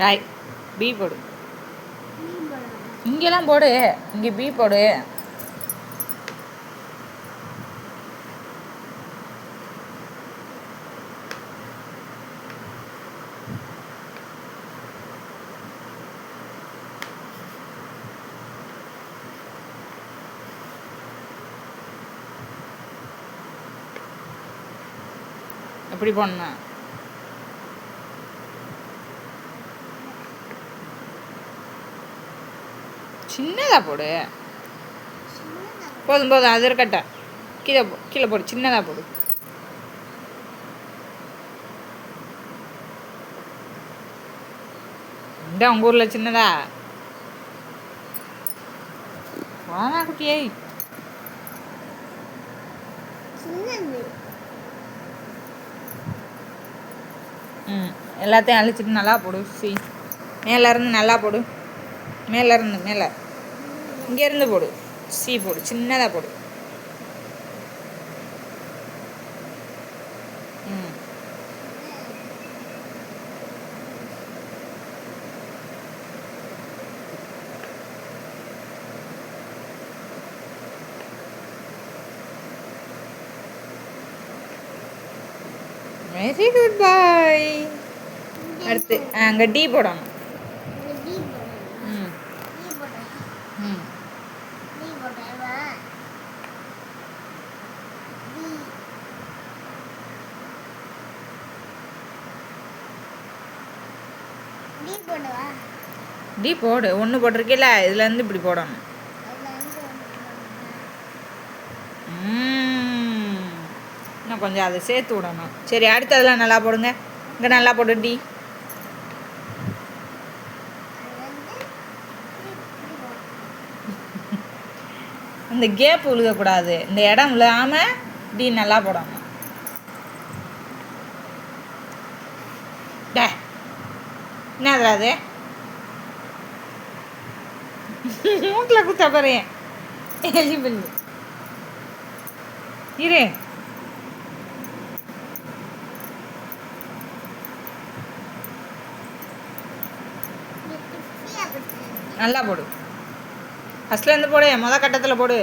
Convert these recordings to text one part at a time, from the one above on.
Hi B போடு. இங்கெல்லாம் போடு. இங்கே பி போடு. எப்படி போடணும்? சின்னதா போடு. போதும் போதும் அது இருக்கட்டும் கீழே போ கீழே போடு சின்னதா போடு. இந்த உங்கள் ஊரில் சின்னதா? வாமா குட்டியே. ம் எல்லாத்தையும் அழிச்சிட்டு நல்லா போடு சி. மேலே இருந்து நல்லா போடு. மேலே இருந்து மேலே. இங்கேருந்து போடு. சி போடு சின்னதாக போடு. ம். வெரி குட் பாய் அடுத்து அங்கே டீ போடணும் ம் ம் டீ போடு. ஒன்று போட்டிருக்கீல்ல இதுலேருந்து இப்படி போடணும். இன்னும் கொஞ்சம் அதை சேர்த்து விடணும். சரி அடுத்ததெல்லாம் நல்லா போடுங்க. இங்கே நல்லா போடு டீ இந்த கேப் விழுகக்கூடாது இந்த இடம் விழாமல் டீ நல்லா போடணும் டே என்னதுடா அது? மூக்கில் குத்த போகிறேன் எலிபிள் இரு. நல்லா போடு. ஃபஸ்ட்லேருந்து போடு முத கட்டத்தில் போடு.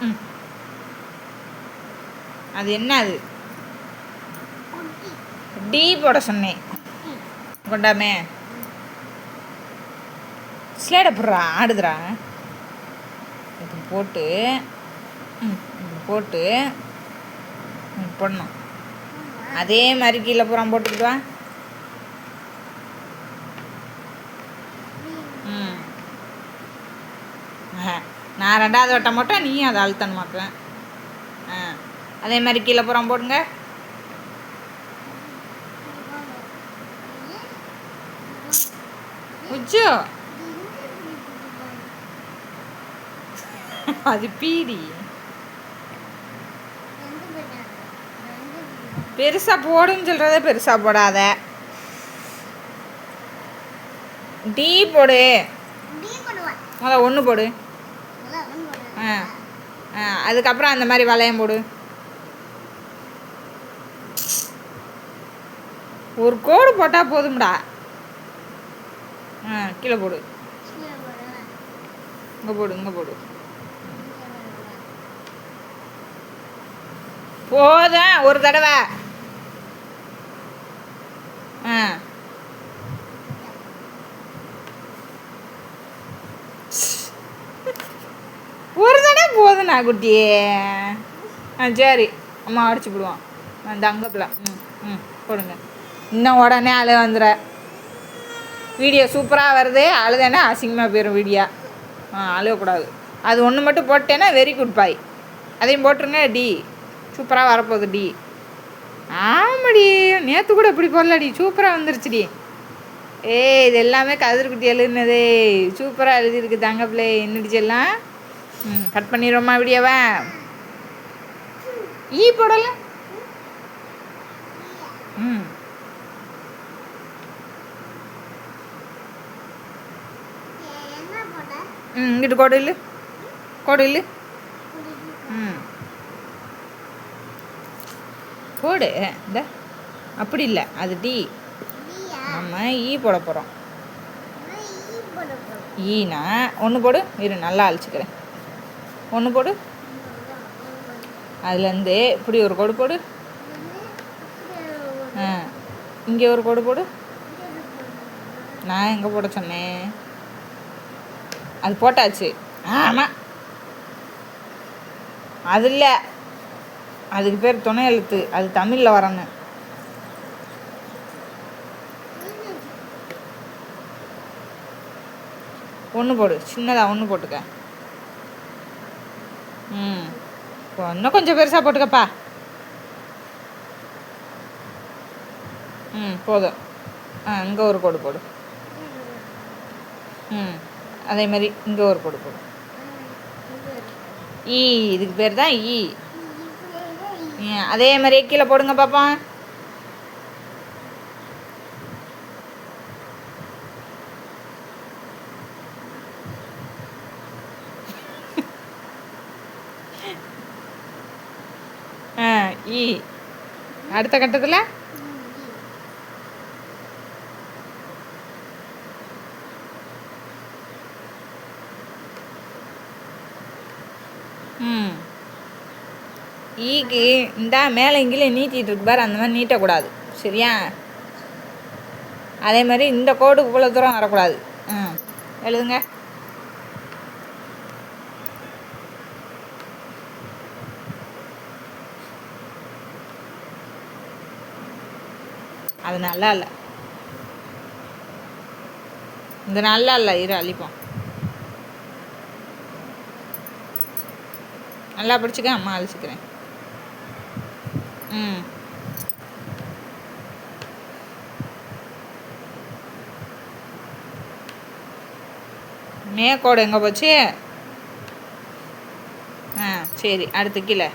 ம். அது என்ன அது? டீ போட சொன்னேன். கொண்டாமே. ஸ்லேடை போடுறா ஆடுதுடா. இப்படி போட்டு ம், இப்படி போட்டு ம், போடணும். அதே மாதிரி கீழே பூரா போட்டுக்கிட்டு வா. ம். நான் ரெண்டாவது வட்டம் மட்டும் நீ அதை அழுத்தணுமாக்குவேன். ஆ அதே மாதிரி கீழே பூரா போடுங்க. உச்சோ அது பீடி. பெருசா போடுன்னு சொல்றத பெருசா போடாத. டீ போடு. முதல்ல ஒன்று போடு. ஆ ஆ அதுக்கப்புறம் அந்த மாதிரி வளையம் போடு. ஒரு கோடு போட்டால் போதும்டா. ஆ கீழே போடு. இங்கே போடு இங்கே போடு. போதும் ஒரு தடவை. ஆ. ஒரு தடவை போதுண்ணா குட்டியே ஆ சரி. அம்மா அடிச்சு விடுவான் அந்த அங்கப்பில். ம் ம் போடுங்க. இன்னும் உடனே அழுக வந்துடுற வீடியோ சூப்பராக வருது. அழுதேன்னா அசிங்கமாக போயிடும் வீடியோ. ஆ அழுகக்கூடாது. அது ஒன்று மட்டும் போட்டேன்னா வெரி குட் பாய் அதையும் போட்டுருங்க டி. சூப்பராக வரப்போகுது டி. ஆமாடி நேற்று கூட இப்படி போடலடி. சூப்பராக வந்துருச்சுடி. ஏய் இது எல்லாமே கதிர்குட்டி எழுதுனதே. சூப்பராக எழுதியிருக்கு தங்கப்பிள்ளை பிள்ளை. என்னடிச்சு எல்லாம் ம் கட் பண்ணிடுவோமா வீடியோவை? ஈ போடலை. ம் இங்கிட்டு கோடு இல்லை ம் போடு இந்த அப்படி இல்லை அது டி நம்ம ஈ போட போகிறோம் ஈ ஈனா ஒன்று போடு இரு நல்லா அழிச்சிக்கிறேன் ஒன்று போடு அதுலேருந்து இப்படி ஒரு கோடு போடு ஆ இங்கே ஒரு கோடு போடு நான் எங்கே போட சொன்னேன் அது போட்டாச்சு. ஆமாம் அது இல்லை. அதுக்கு பேர் துணை எழுத்து. அது தமிழில் வரணும். ஒன்று போடு. சின்னதாக ஒன்று போட்டுக்க. ம். இன்னும் கொஞ்சம் பெருசாக போட்டுக்கப்பா. ம் போதும். ஆ இங்கே ஒரு கோடு போடு. ம். அதே மாதிரி இங்கே ஒரு கோடு போடு. ஈ இதுக்கு பேர் தான் ஈ. அதே மாதிரியே கீழே போடுங்க பாப்பா. ஆ ஈ. அடுத்த கட்டத்தில்? ஈக்கு இந்தா மேலே இங்கிலே நீட்டிகிட்டு இருக்கு பாரு அந்த மாதிரி நீட்டக்கூடாது. சரியா? அதே மாதிரி இந்த கோடு இவ்வளோ தூரம் வரக்கூடாது. ம் எழுதுங்க. அது நல்லா இல்லை. இது நல்லா இல்லை. இரு அழிப்போம். நல்லா படிச்சுக்க அம்மா அழிச்சிக்கிறேன். ம். மேக்கோடு எங்கே போச்சு? ஆ சரி அடுத்து கீழே.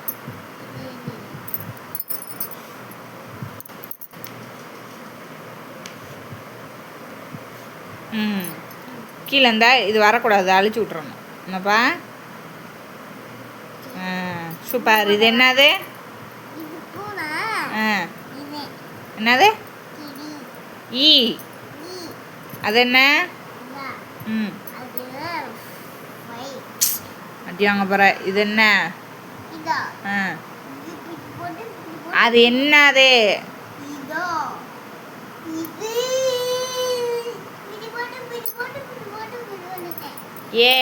ம். கீழே இருந்தா இது வரக்கூடாது அழிச்சு விட்றணும் என்னப்பா? சூப்பர். இது என்னது? என்னது? ஈ. அது என்ன ம் அடியாங்க போகிற இது என்ன? அது என்னது? ஏ.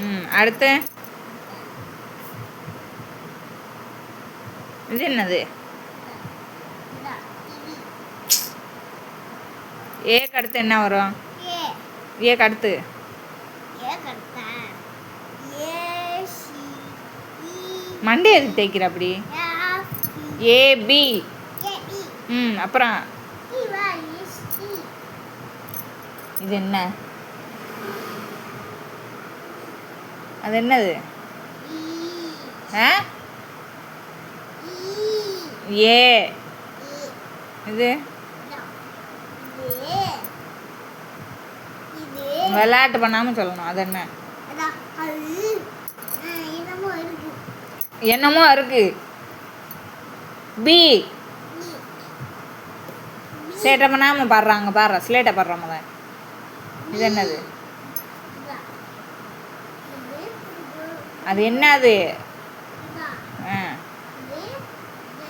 ம் அடுத்து. இது என்னது? ஏக்கு அடுத்து என்ன வரும்? ஏ. ஏக்கு அடுத்து. மண்டே எதுக்கு தேய்க்கிற அப்படி எஃப் ஏ பி. ஏ இ. ம் அப்புறம்? இது என்ன? அது என்னது? ஆ? ஏ. இது? விளையாட்டு பண்ணாமல் சொல்லணும். அது என்ன? என்னமோ இருக்கு. பி. நீ சேட்டை பண்ணாமல் பாடுறாங்க பாடுற. ஸ்லேட்டை பாடுற முத இது என்னது? அது என்னது இதா ஆ இது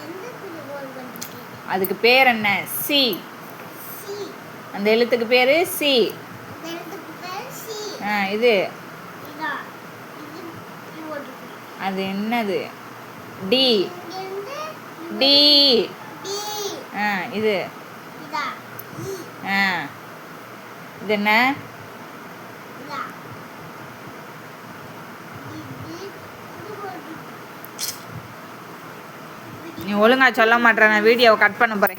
எந்த குடி கோல் பண்ணிட்டு அதுக்கு பேர் என்ன? சி அந்த எழுத்துக்கு பேர் சி ஆ இது. அது என்னது? டி டி ஆ இது. இ ஆ. இது என்ன இதா இது இப்படி போட்டுருக்கு நீ ஒழுங்கா சொல்ல மாட்டேற நான் வீடியோவை கட் பண்ண போகிறேன்